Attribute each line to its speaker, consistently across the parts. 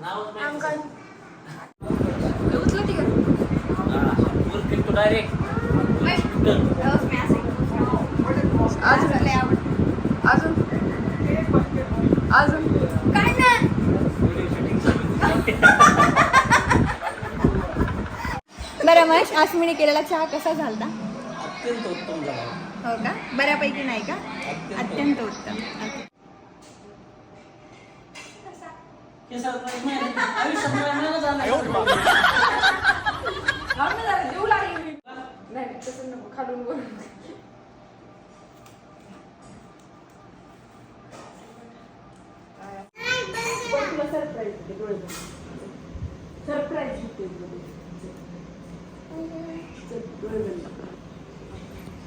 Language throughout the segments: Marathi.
Speaker 1: अंकल उचलं ती अजून? अजून? अजून? काय ना? बरं महेश आसमीने केलेला चहा कसा झालता?
Speaker 2: अत्यंत उत्तम झाला.
Speaker 1: हो का? बऱ्यापैकी नाही का? अत्यंत उत्तम.
Speaker 2: मला नाही झालं.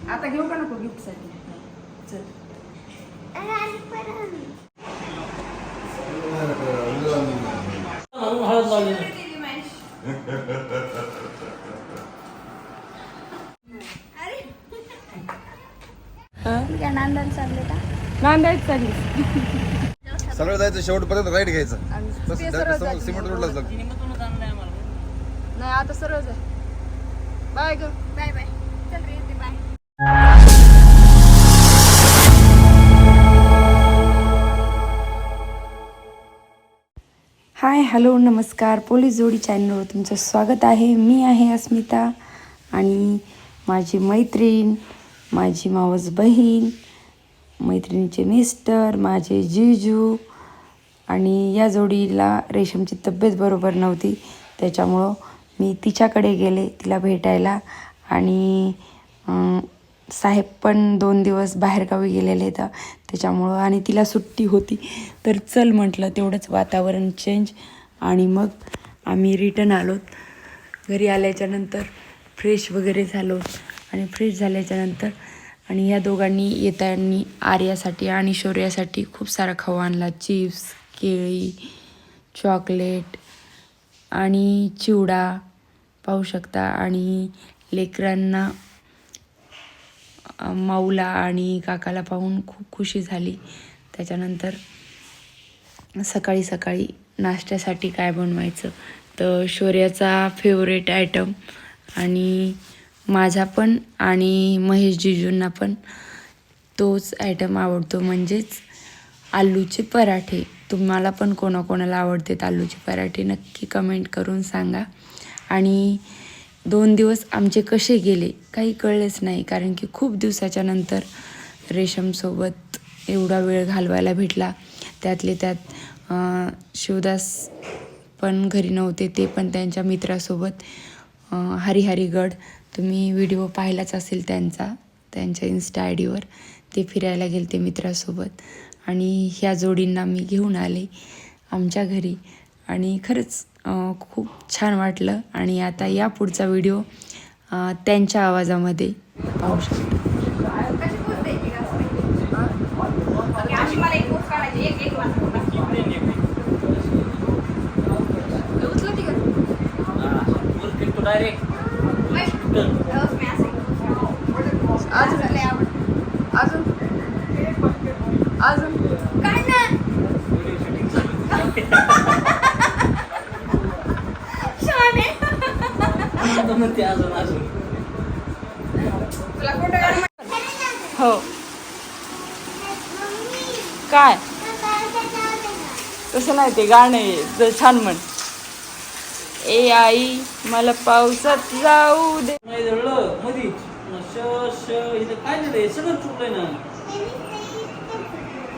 Speaker 1: आता घेऊ का नको गिफ्टसाठी चल
Speaker 2: म्हणून हळद लावली नाही.
Speaker 1: काय नांदायला चालले का
Speaker 3: नांदायच चालली
Speaker 4: सरळ जायचं शेवटपर्यंत राईट घ्यायचं
Speaker 1: आणि
Speaker 4: तसं
Speaker 1: ते
Speaker 4: direct
Speaker 1: सरळ
Speaker 4: समोर
Speaker 1: जायचं.
Speaker 4: सिमेंट रोडलाच लागतं.
Speaker 1: नाही आता सरळ आहे बाय ग बाय बाय
Speaker 3: हॅलो नमस्कार. पोलीस जोडी चॅनलवर तुमचं स्वागत आहे. मी आहे अस्मिता आणि माझी मैत्रीण माझी मावस बहीण मैत्रिणीचे मिस्टर माझे जिजू आणि या जोडीला रेशमची तब्येत बरोबर नव्हती. त्याच्यामुळं मी तिच्याकडे गेले तिला भेटायला आणि साहेब पण दोन दिवस बाहेरगावी गेलेले तर त्याच्यामुळं आणि तिला सुट्टी होती. तर चल म्हटलं तेवढंच वातावरण चेंज आणि मग आम्ही रिटर्न आलोत घरी आल्याच्यानंतर फ्रेश वगैरे झालो आणि फ्रेश झाल्याच्यानंतर आणि या दोघांनी येताना आर्यासाठी आणि शौर्यासाठी खूप सारा खाऊ आणला. चिप्स केळी चॉकलेट आणि चिवडा पाहू शकता. आणि लेकरांना माऊला आणि काकाला पाहून खूप खुशी झाली. त्याच्यानंतर सकाळी सकाळी नाश्त्यासाठी काय बनवायचं? तर शौर्याचा फेवरेट आयटम आणि माझा पण आणि महेश जिजूंना पण तोच आयटम आवडतो. म्हणजेच आलूचे पराठे. तुम्हाला पण कोणाकोणाला आवडतात आलूचे पराठे नक्की कमेंट करून सांगा. आणि दोन दिवस आमचे कसे गेले काही कळलेच नाही कारण की खूप दिवसाच्या नंतर रेशमसोबत एवढा वेळ घालवायला भेटला. त्यातले त्यात शिवदास पण घरी नव्हते ते पण त्यांच्या मित्रासोबत. हरिहरीगड हरिहरिगड तुम्ही व्हिडिओ पाहिलाच असेल त्यांचा त्यांच्या इन्स्टा आय डीवर. ते फिरायला गेले ते मित्रासोबत. आणि ह्या जोडींना मी घेऊन आले आमच्या घरी. आणि खरंच खूप छान वाटलं. आणि आता या पुढचा व्हिडिओ त्यांच्या आवाजामध्ये पाहू शकतो
Speaker 1: कशी पोच द्यायची का असं? अशी मला एक पोच काढायची एक एक वाजता उचलं ती का
Speaker 2: हा, वर फिरतो डायरेक्ट
Speaker 1: अजून लय आवड अजून अजून काय ना छान आहे
Speaker 2: आता म्हणते अजून अजून
Speaker 1: तुला फोटो काढ
Speaker 3: हो. काय? तसं नाही ते गाणं छान म्हण. ए आई मला पावसात जाऊ दे.
Speaker 2: नाही जळलं श श इथं काय नाही रे सगळं चुकलंय ना.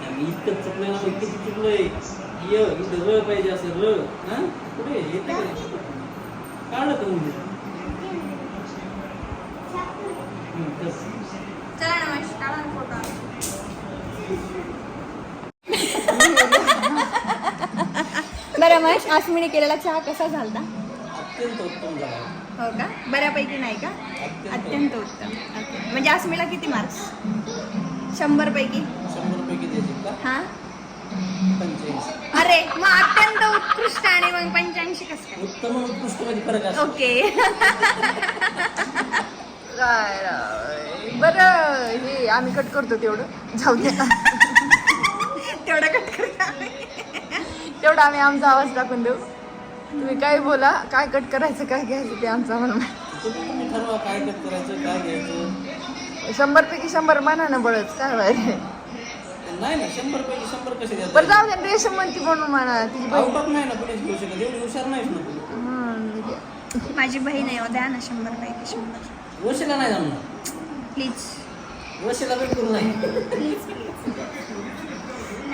Speaker 2: आणि इतकं चुकलंय ना मग किती चुकलंय. य इथं र पाहिजे असं र. हा? कुठे? येते काढलं का म्हणजे
Speaker 1: महेश बरं महेश आसमीने केलेला चहा कसा झालता?
Speaker 2: अत्यंत उत्तम झाला.
Speaker 1: हो का? बऱ्यापैकी नाही का? अत्यंत उत्तम. ओके. म्हणजे आसमीला किती मार्क्स शंभर पैकी
Speaker 2: शंभर पैकी द्यायचे का?
Speaker 1: हा?
Speaker 2: पंच्याऐंशी
Speaker 1: अरे मग अत्यंत उत्कृष्ट आणि मग पंच्याऐंशी कसं काय?
Speaker 2: उत्तम आणि उत्कृष्टमध्ये फरक असतो.
Speaker 1: ओके. बरं हे आम्ही कट करतो तेवढं. जाऊ दे. तेवढं कट करतो आम्ही.
Speaker 5: तेवढा आम्ही आमचा आवाज टाकून देऊ. तुम्ही काय बोला काय कट करायचं काय घ्यायचं ते आमचं
Speaker 2: ठरवा काय कट करायचं काय घ्यायचं.
Speaker 5: शंभर पैकी शंभर म्हणा ना बळच काय व्हायचं
Speaker 2: नाही ना शंभर पैकी शंभर कसे
Speaker 5: बरं जाऊ दे रेशम म्हणती म्हणून म्हणा तिची बहीण.
Speaker 2: आउट ऑफ नाही ना कुणीच घेऊ शकत एवढी हुशार नाहीस ना तू.
Speaker 3: माझी बहीण आहे हो, द्या ना शंभर पैकी शंभर.
Speaker 2: वशीला नाही जमणार.
Speaker 3: प्लीज.
Speaker 2: वशीला बिलकुल नाही.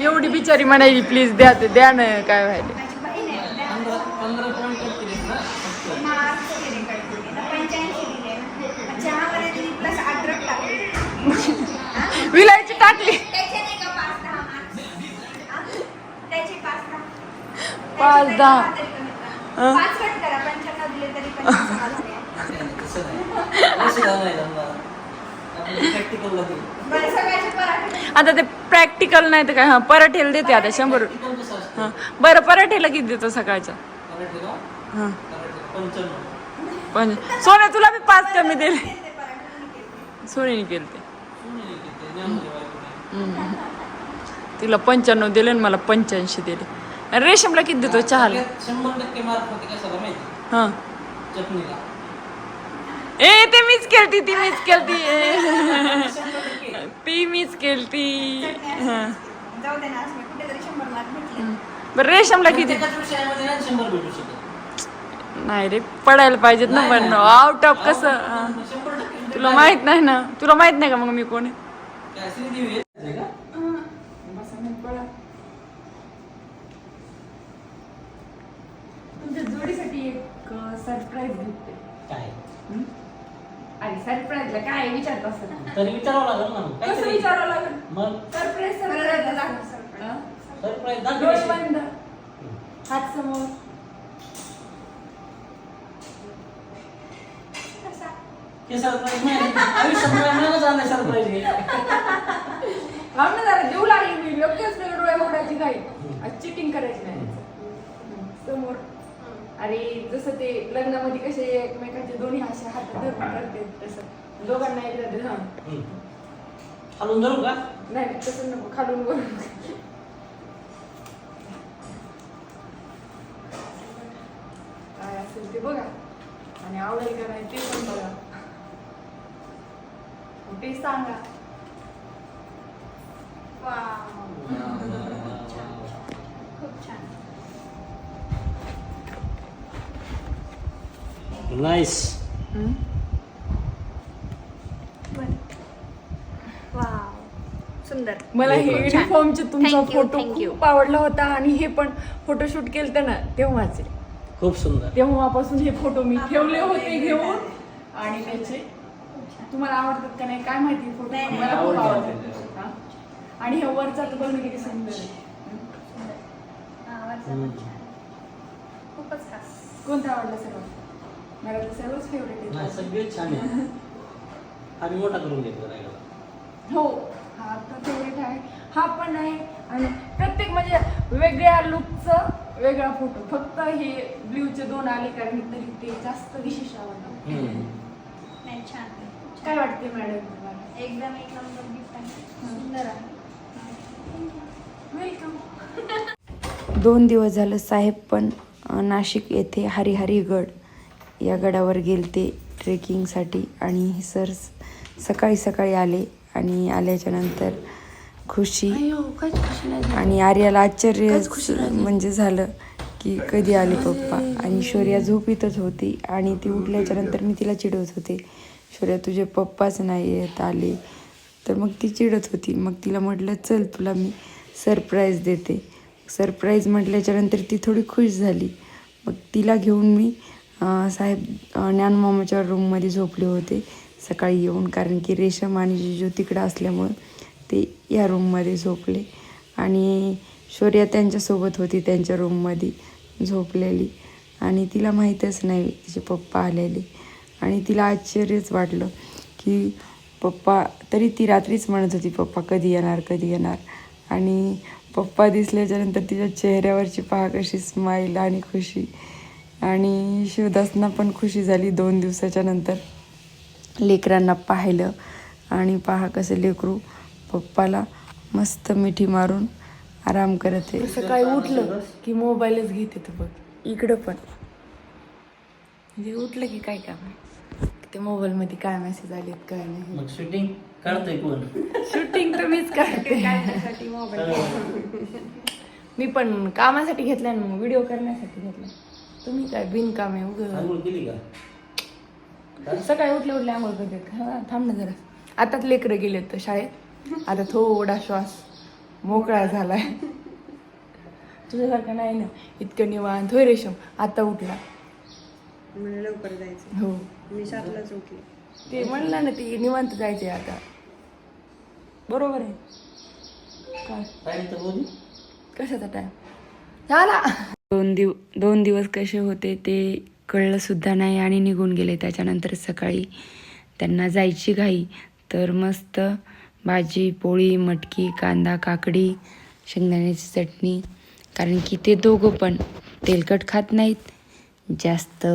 Speaker 5: एवढी बिचारी म्हणायची प्लीज द्या ते द्या ना काय व्हायला
Speaker 2: देऊ
Speaker 3: बरं सगळ्याचे पराठे.
Speaker 5: आता ते प्रॅक्टिकल नाही तर काय? हा पराठेला देते आता शंभर हा. बरं पराठेला किती देतो
Speaker 2: का?
Speaker 5: हा. पण सोने तुला मी पाच कमी दिले सोनेने केले ते
Speaker 2: सुनील किती ज्ञानोदय बायको नाही.
Speaker 5: तिला पंच्याण्णव दिले आणि मला पंच्याऐंशी दिले. आणि रेशमला किती देतो? चहाला
Speaker 2: सगळ्यात शंभर टक्के मार्क होते कशाला माहिती?
Speaker 5: हा.
Speaker 2: चटणीला.
Speaker 5: ए ते मीच केलती ती मीच केलती. ती मीच केलती. हा. बरं रेशमला किती?
Speaker 2: नाही शंभर भेटू शकत.
Speaker 5: नाही रे पडायला पाहिजेत ना पण आउट ऑफ कसं? तुला माहीत नाही ना. तुला माहीत नाही का मग मी कोण आहे?
Speaker 3: तुमच्या जोडीसाठी एक सरप्राईज भेटते
Speaker 2: काय?
Speaker 3: अरे सरप्राईजला काय विचारत असत
Speaker 2: तरी विचारावं लागेल ना मग.
Speaker 3: कसं
Speaker 2: काहीतरी.
Speaker 3: विचारावं लागेल?
Speaker 2: मग?
Speaker 3: सरप्राईज सरप्राईज
Speaker 2: सरप्राईज
Speaker 3: डोळे
Speaker 2: दाखव
Speaker 3: बंद. हात समोर.
Speaker 2: हे सरप्राईज नाही आयुष्यात मला झालं सरप्राईज हे
Speaker 3: हा ना जरा देऊ लागली मी. लगेच मी डोळे उघडायची काही. चिटिंग करायची नाही. समोर. अरे जसं ते लग्नामध्ये कसे एकमेकांचे दोन्ही असे हात धरून करते तसं. दोघांना एकदा हा.
Speaker 2: हलवून धरू का?
Speaker 3: नाही नाही, तसं नको. खालून वरून काय असेल ते बघा. आणि आवडेल का नाही ते पण बघा. ते सांगा. खूप छान.
Speaker 2: नाईस
Speaker 3: सुंदर.
Speaker 5: मला हे युनिफॉर्मचे तुमचा
Speaker 3: Thank you,
Speaker 5: photo
Speaker 3: thank you.
Speaker 5: खूप आवडला होता आणि हे पण फोटोशूट केलं ना तेव्हाचे
Speaker 2: खूप सुंदर.
Speaker 5: तेव्हापासून हे फोटो मी ठेवले होते घेऊन. आणि त्याचे तुम्हाला आवडतात का नाही काय माहिती फोटो
Speaker 3: नाही, नाही.
Speaker 5: मला खूप आवडतात. हा? आणि हे वरचा तर बघ ना किती सुंदर आहे.
Speaker 3: आवाज
Speaker 2: हम्म.
Speaker 3: खूपच खास.
Speaker 5: कोणता आवडला सर्वात मला तर सर्वच फेवरेट
Speaker 2: नाही
Speaker 5: आहे
Speaker 2: सगळे छान आहे आम्ही मोठा करून घेतला
Speaker 5: हो हा तर फेवरेट आहे. हा पण आहे. आणि प्रत्येक म्हणजे वेगळ्या लुकचं वेगळा फोटो फक्त हे ब्ल्यूचे दोन आले कारण तरी ते जास्त विशेष आवडलं
Speaker 2: हम्म.
Speaker 3: नाही छान
Speaker 5: काय वाटते मॅडम तुम्हाला?
Speaker 3: एकदम एक नंबर गिफ्ट आहे सुंदर आहे.
Speaker 5: वेलकम
Speaker 3: दोन दिवस झालं साहेब पण नाशिक येथे हरिहरीगड या गडावर गेलते ट्रेकिंगसाठी आणि सर सकाळी सकाळी आले आणि आल्याच्यानंतर खुशी आणि आर्याला आश्चर्य म्हणजे झालं की कधी आले पप्पा? आणि शौर्या झोपीतच होती आणि ती उठल्याच्या नंतर मी तिला चिडवत होते. शौर्या तुझे पप्पाच नाही येत आले. तर मग ती चिडत होती. मग तिला म्हटलं चल तुला मी सरप्राईज देते. सरप्राईज म्हटल्याच्यानंतर ती थोडी खुश झाली. मग तिला घेऊन मी साहेब ज्ञानमामाच्या रूममध्ये झोपले होते. सकाळी येऊन कारण की रेशम आणि जिजू तिकडं असल्यामुळं ते या रूममध्ये झोपले. आणि शौर्या त्यांच्यासोबत होती त्यांच्या रूममध्ये झोपलेली. आणि तिला माहीतच नाही तिचे पप्पा आलेले. आणि तिला आश्चर्यच वाटलं की पप्पा तरी ती रात्रीच म्हणत होती पप्पा कधी येणार कधी येणार? आणि पप्पा दिसल्याच्यानंतर तिच्या चेहऱ्यावरची पहा कशी स्माईल आणि खुशी. आणि शिवदासना पण खुशी झाली दोन दिवसाच्या नंतर. लेकरांना पाहिलं आणि पहा कसं लेकरू पप्पाला मस्त मिठी मारून आराम करत आहे. सकाळी उठलं की मोबाईलच घेते तर बघ. इकडं पण. म्हणजे उठलं की काय काम आहे? ते मोबाईलमध्ये काय मेसेज आलेत काय नाही.
Speaker 2: मग शूटिंग काढतोय कोण?
Speaker 3: शूटिंग तर मीच करते मी पण कामासाठी घेतला ना मग व्हिडिओ करण्यासाठी घेतला. तुम्ही काय बिनकाम आहे उगं?
Speaker 2: आंघोळ केली का?
Speaker 3: सकाळी उठले उठले आंघोळ करते हा, थांब ना जरा. आताच लेकरं गेलेत तर शाळेत. आता थोडा श्वास मोकळा झालाय. तुझ्यासारखं नाही ना. इतकं निवांत. होय रेशम आता उठला.
Speaker 1: मला लवकर जायचं.
Speaker 3: हो.
Speaker 1: मी सातलाच उठले.
Speaker 3: ते म्हणलं ना ते निवांत जायचंय आता. बरोबर आहे. काय?
Speaker 2: टाइम तर बोलू
Speaker 3: कशाचा टाइम झाला. दोन दिव दोन दिवस कसे होते ते कळलं सुद्धा नाही आणि निघून गेले. त्याच्यानंतर सकाळी त्यांना जायची घाई. तर मस्त भाजी पोळी मटकी कांदा काकडी शेंगदाण्याची चटणी. कारण की ते दोघं पण तेलकट खात नाहीत. जास्त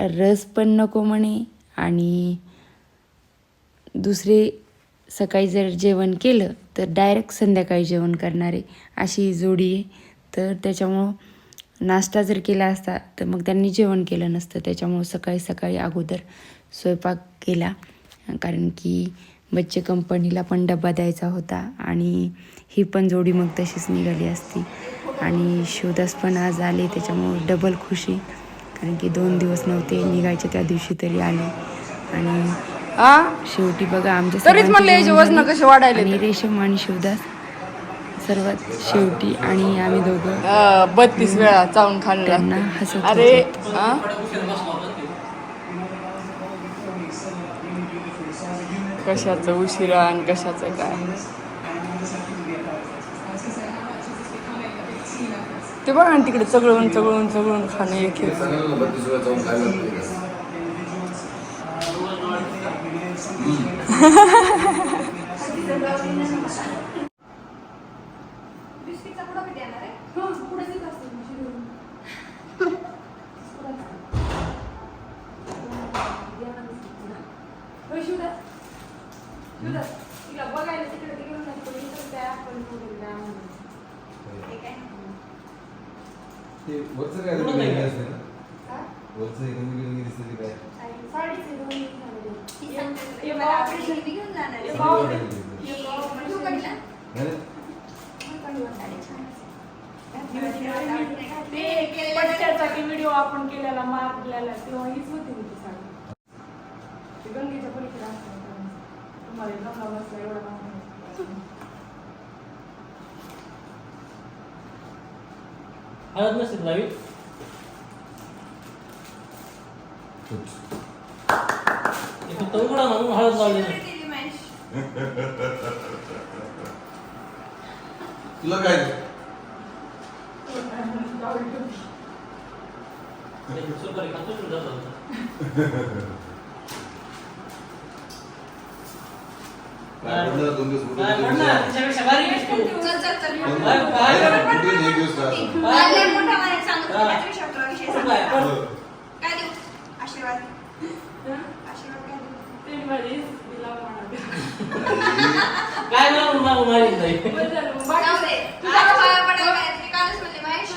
Speaker 3: रस पण नको म्हणे आणि दुसरे सकाळी जर जेवण केलं तर डायरेक्ट संध्याकाळी जेवण करणारे अशी जोडी आहे. तर त्याच्यामुळं नाश्ता जर केला असता तर मग त्यांनी जेवण केलं नसतं. त्याच्यामुळं सकाळी सकाळी अगोदर स्वयंपाक केला. कारण की बच्चे कंपनीला पण डबा द्यायचा होता आणि ही पण जोडी मग तशीच निघाली असती. आणि शिवदास पण आज आले त्याच्यामुळं डबल खुशी. कारण की दोन दिवस नव्हते निघायचे त्या दिवशी तरी आले आणि आ शेवटी बघा आमच्या
Speaker 5: तरीच म्हणलं याचे वजनं. कसे वाढायले
Speaker 3: आणि. रेशम आणि शिवदास सर्वात शेवटी आणि आम्ही दोघं
Speaker 5: बत्तीस वेळा चावून खाल्ला
Speaker 3: त्यांना हसत
Speaker 5: अरे
Speaker 3: होतो.
Speaker 5: कशाचं उशिरा आणि कशाचं काय ते बघा ना तिकडे चगळून चगळून चगळून खाणं एक
Speaker 4: ते सांगायला ना बत्तीस वेळा जाऊन खायला लागते का? ते वरचं काय
Speaker 2: पूर्ण
Speaker 4: वेगळं
Speaker 2: नाही.
Speaker 4: असते ना? वरचं एकदम वेगळं दिसतं ते काय? नाही?
Speaker 5: पट्ट्यासाठी व्हिडिओ आपण केलेला मारलेला तेव्हा हीच होती मी ती साडी. ती गंगेच्या पलीकडे असते तुम्हाला गंगा बसला एवढा
Speaker 2: हळद नसेल लावी हे फक्त उघडा म्हणून हळद लावली नाही.
Speaker 4: तुला काय काय
Speaker 2: काय
Speaker 4: गेले?
Speaker 2: म्हणणार? तिच्यापेक्षा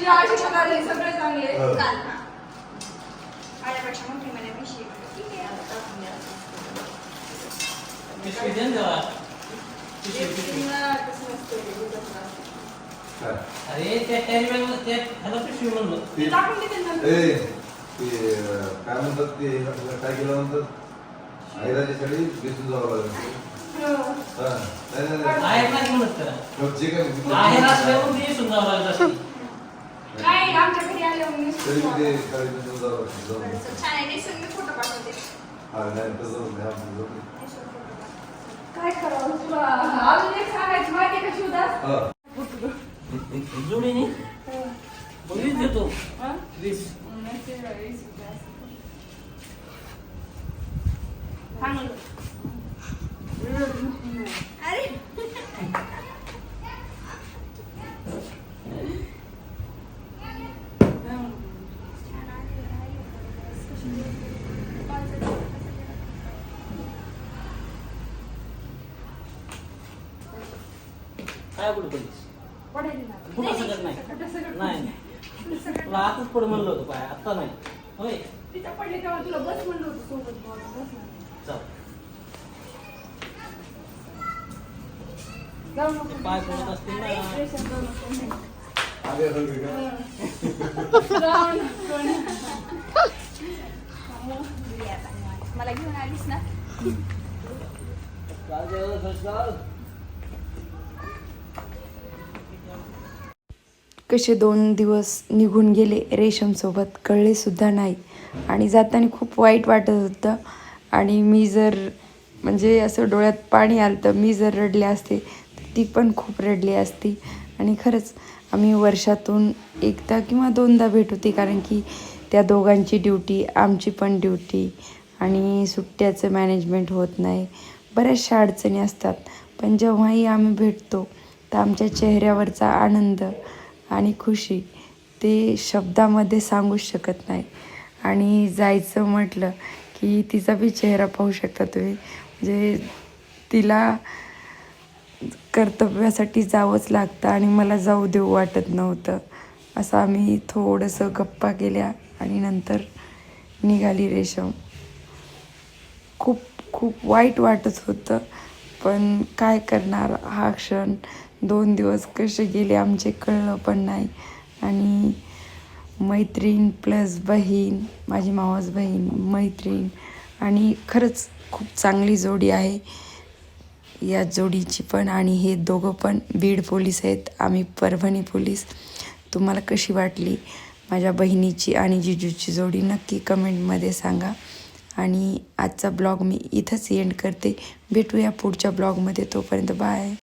Speaker 5: सगळे चांगले
Speaker 4: हो.
Speaker 1: चाल, हा. माझ्यापेक्षा मोठी म्हणे, म्हशी. ठीक आहे, आता टाकून द्या.
Speaker 2: पिशवी दे ना जरा. पिशवी, पिशवी. त्या मध्ये त्या- ह्याला पिशवी म्हणलं.
Speaker 4: ते- ए, ते, अं, काय म्हणतात ते काय केलं म्हणतात साडी बेसून जावं लागेल हा. नाही, नाही, नाही.
Speaker 2: आहे नाही म्हणत त्याला.
Speaker 4: मग जे काय
Speaker 2: आहे असल्यावर ते समजावं लागलं असतं.
Speaker 5: काय आमच्या घरी
Speaker 4: तरी ते. जाऊ दे.
Speaker 1: छान आहे नेसून मी फोटो पाठवते
Speaker 4: हा, नाही, तसं नाही, आपण जाऊ दे.
Speaker 1: नेसून photo पाठवते.
Speaker 5: काय करावं तुला अजून एक सांगायचं माहिती का शिवदास
Speaker 4: हा.
Speaker 2: जोडीने वीस देतो
Speaker 5: हा?
Speaker 2: वीस
Speaker 1: अरे
Speaker 2: काय कुठे पडलीस कुठं सगळं नाही? नाही नाही. तुला आताच पड म्हणलं होतं पाय आता नाही. होय?
Speaker 5: तिच्या पडले तेव्हा तुला बस म्हणलं होतं सोबत बस.
Speaker 2: चल. पाय पडत असतील ना.
Speaker 5: स्टेशन
Speaker 1: मला घेऊन आलीस ना.
Speaker 3: कसे दोन दिवस निघून गेले रेशमसोबत कळलेसुद्धा नाही. आणि जाताना खूप वाईट वाटत होतं. आणि मी जर म्हणजे असं डोळ्यात पाणी आलं तर मी जर रडले असते तर ती पण खूप रडली असती. आणि खरंच आम्ही वर्षातून एकदा किंवा दोनदा भेट होती कारण की त्या दोघांची ड्युटी आमची पण ड्युटी आणि सुट्ट्याचं मॅनेजमेंट होत नाही. बऱ्याचशा अडचणी असतात. पण जेव्हाही आम्ही भेटतो तर आमच्या चेहऱ्यावरचा आनंद आणि खुशी ते शब्दामध्ये सांगूच शकत नाही. आणि जायचं म्हटलं की तिचा बी चेहरा पाहू शकता तुम्ही. म्हणजे तिला कर्तव्यासाठी जावंच लागतं आणि मला जाऊ देऊ वाटत नव्हतं. असं आम्ही थोडंसं गप्पा केल्या. आणि नंतर निघाली रेशम. खूप खूप वाईट वाटत होतं पण काय करणार? हा क्षण दोन दिवस कसे गेले आमचे कळलं पण नाही. आणि मैत्रीण प्लस बहीण माझी मावस बहीण मैत्रीण आणि खरंच खूप चांगली जोडी आहे. या जोडीची पण आणि हे दोघं पण बीड पोलीस आहेत. आम्ही परभणी पोलीस. तुम्हाला कशी वाटली? माझ्या बहिणीची आणि जिजूची जोडी नक्की कमेंटमध्ये सांगा. आणि आजचा ब्लॉग मी इथंच एंड करते. भेटूया पुढच्या ब्लॉगमध्ये. तोपर्यंत बाय.